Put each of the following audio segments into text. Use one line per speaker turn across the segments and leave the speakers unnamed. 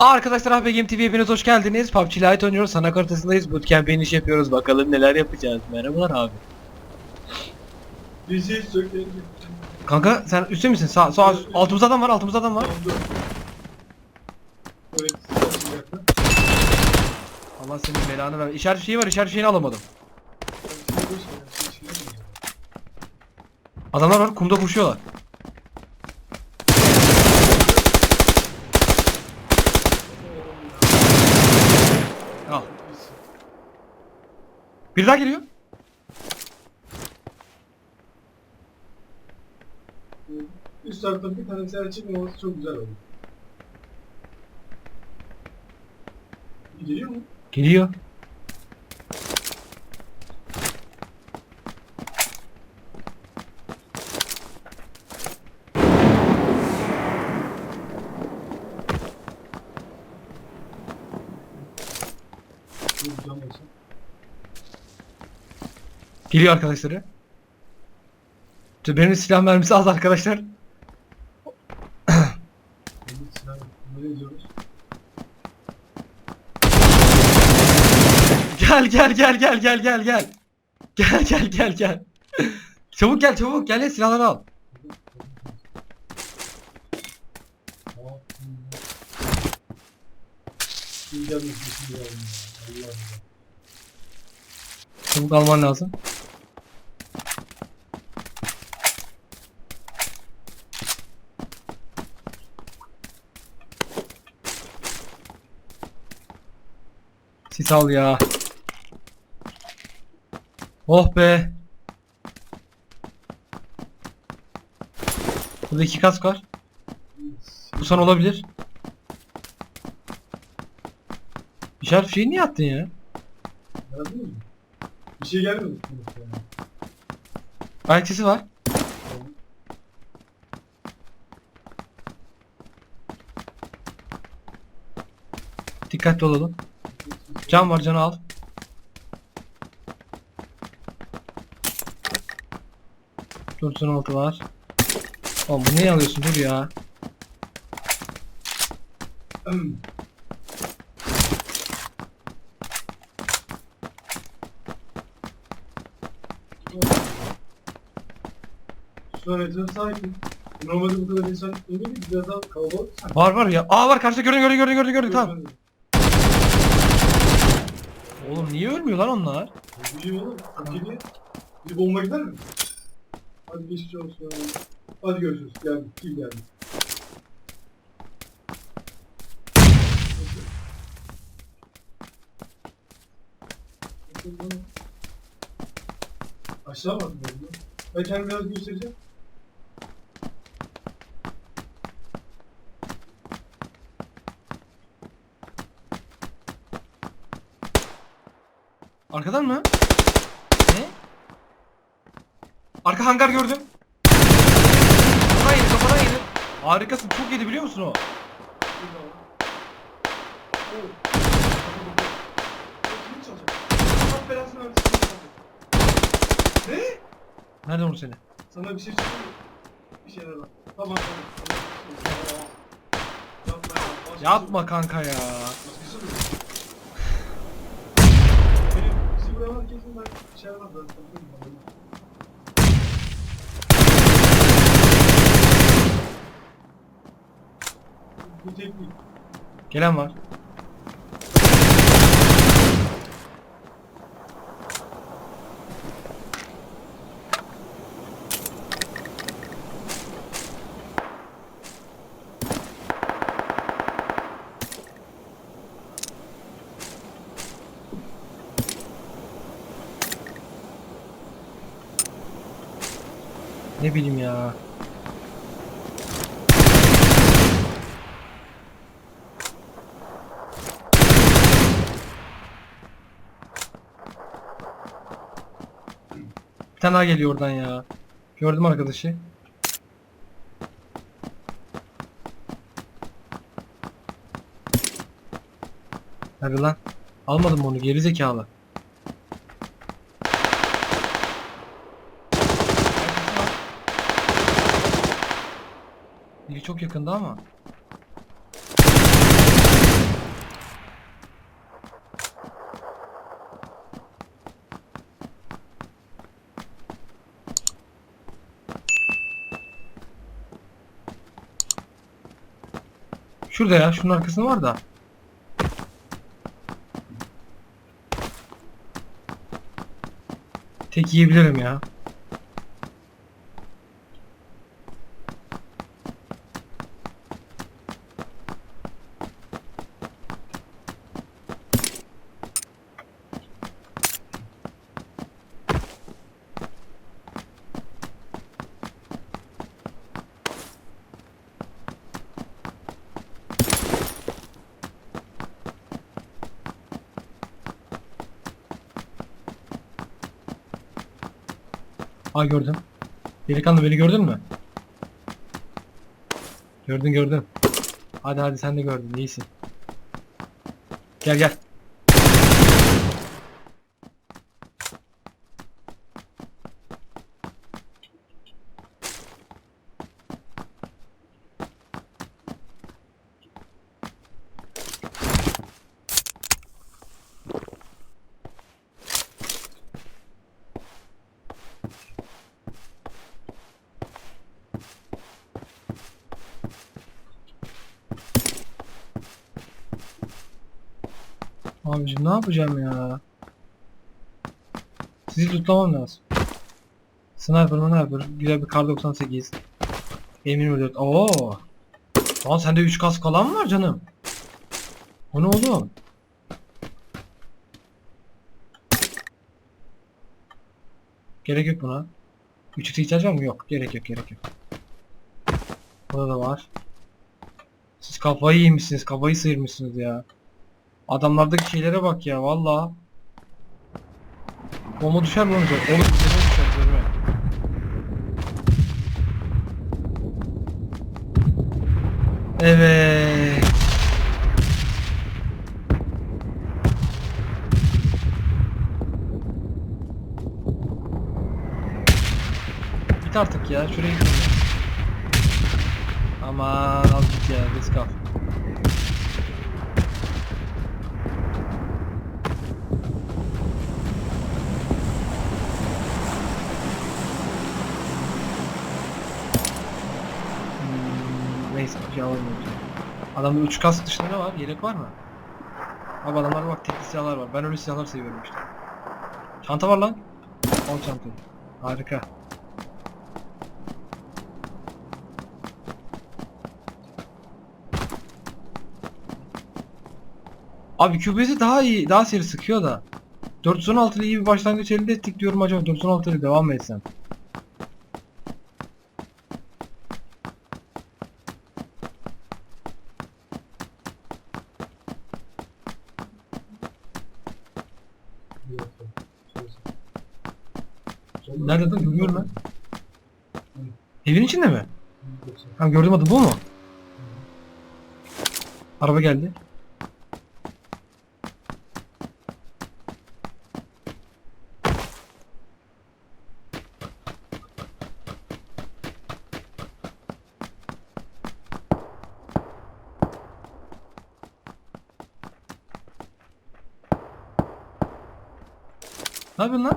Arkadaşlar AB Game TV'ye hepiniz hoş geldiniz. PUBG Lite oynuyoruz. Sana haritasındayız. Bootcamp iniş yapıyoruz. Bakalım neler yapacağız. Merhabalar abi.
Bir şey söyleyeyim.
Kanka sen üstte misin? Sağ, sağ altımızda adam var. Altımızda adam var. Allah senin belanı ver. İşaret şeyi var. İşaret şeyini alamadım. Adamlar var. Kumda koşuyorlar. Al. Bir daha geliyor.
Üst tarafta bir tane sen çıkmaması çok güzel oldu. Geliyor mu?
Geliyor.
Dur, cam olsun.
Geliyor arkadaşları. Benim silah mermisi az arkadaşlar. Gel gel gel gel gel gel gel. Gel gel gel gel. çabuk gel çabuk gel ya silahları al. Çabuk alman lazım. Sis al ya. Oh be. Burada iki kask var. Bu sana olabilir. İşaret şeyi niye attın ya?
Mı? Bir şey gelmedi.
Ayak sesi var. Dikkatli olalım. Can var canı al. Dursun altı var. Oğlum bu niye alıyorsun dur ya.
Sakin. Normalde bu kadar insan eminim biraz daha kalabalık.
Var var ya. Aa var karşıda gördün gördün gördün gördün gördün tamam. Oğlum niye ölmüyor lan onlar?
Bileyim oğlum. Geri. Bir bomba gider mi? Hadi geçmiş olsun. Hadi görüşürüz. Geldi. Kim geldi? Aşağı mı bunu? Ben kendimi biraz göstereceğim.
Arkadan mı? Ne? Arka hangar gördüm. Kafadan yedi kafadan yedi. Harikasın çok yedi biliyor musun o?
Ne?
Nerede onu seni?
Sana bir şey söyleyeyim mi? Bir şeyler var. Tamam tamam. tamam. Yapma
kanka ya.
Benim bizi buraya var kesin ben bir şeyler var. Ben tanıyorum adamı. Bu teknik.
Gelen var. Ne bileyim ya. Bir tane daha geliyor oradan ya. Gördüm arkadaşı. Nerede lan? Almadım onu geri zekalı. çok yakında ama. Şurada ya. Şunun arkasında var da. Tek yiyebilirim ya. Aa gördüm. Delikanlı beni gördün mü? Gördün gördün. Hadi hadi sen de gördün iyisin. Gel gel. Abicim ne yapacağım ya? Sizi tutlamam lazım. Sniper sniper. Güzel bir kar 98. Emin öldürt. Oo. Lan sende 3 kask falan mı var canım? O ne oğlum? Gerek yok buna. 3 ihtiyaç var mı? Yok. Gerek yok gerek yok. Burada da var. Siz kafayı yemişsiniz. Kafayı sıyırmışsınız ya. Adamlardaki şeylere bak ya valla. Bomba düşer mi üzerine? Oğlum üzerine düşer üzerine. Evet. Git artık ya şuraya git. Aman al git ya risk al. Bir şey alamıyorum. Adamda 3 kask dışında ne var? Yelek var mı? Abi adamlarda bak tekli silahlar var. Ben öyle silahlar seviyorum işte. Çanta var lan. Al çantayı. Harika. Abi QBS'i daha iyi, daha seri sıkıyor da. 416 ile iyi bir başlangıç elde ettik diyorum acaba 416 ile devam mı etsem? Nerede lan? Görmüyorum ben. Evin içinde mi? Ha gördüm adı bu mu? Araba geldi. Ne yapıyorsun lan?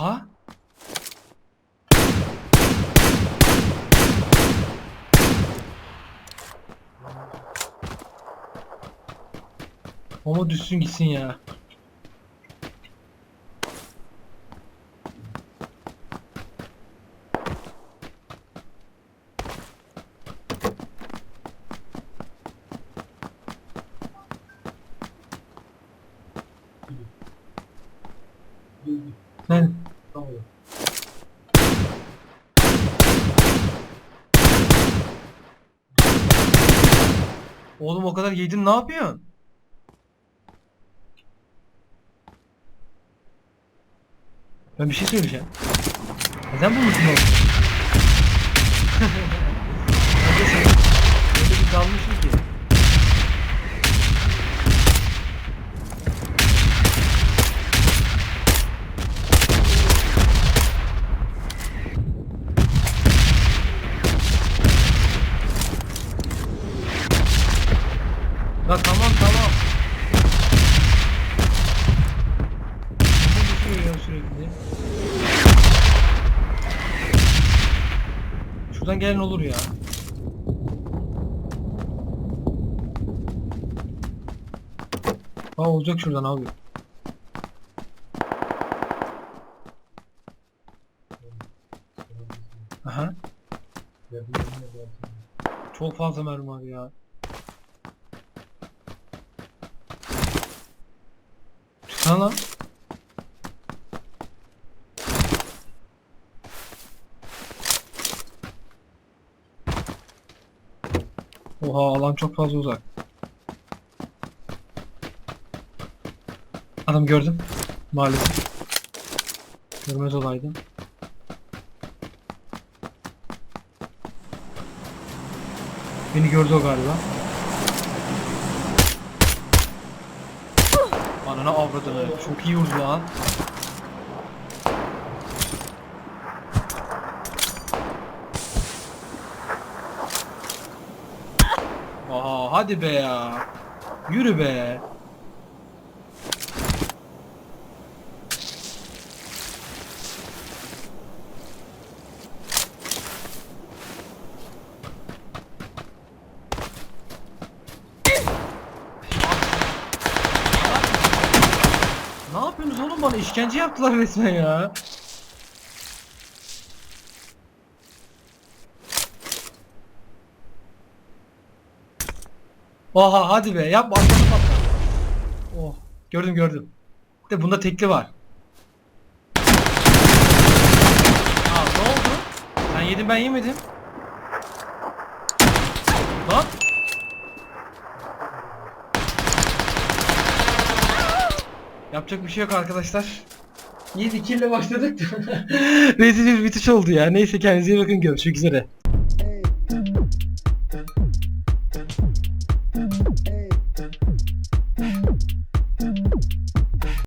Aha. Ama düşsün gitsin ya. Sen
Tamam.
oğlum o kadar yedin ne yapıyorsun? Ben bir şey söyleyeceğim. Neden bu musun oğlum? Neredesin? Öyle bir dalmışım ki. La tamam tamam. Ne düşüyor ya sürekli? Şuradan gelen olur ya. Aa olacak şuradan abi. Aha. Çok fazla mermi var ya. Çıksana lan. Oha alan çok fazla uzak. Adam gördüm. Maalesef. Görmez olaydım. Beni gördü o galiba. Anana avradını. Çok iyi vurdu lan. Aha hadi be ya. Yürü be. Ne yapıyorsunuz oğlum bana işkence yaptılar resmen ya. Oha hadi be yapma atladım atladım. Oh gördüm gördüm. De bunda tekli var. Aa ne oldu? Sen yedin ben yemedim. Lan. Yapacak bir şey yok arkadaşlar. 7 kill başladık. Rezil bir bitiş oldu ya. Neyse kendinize iyi bakın görüşmek üzere.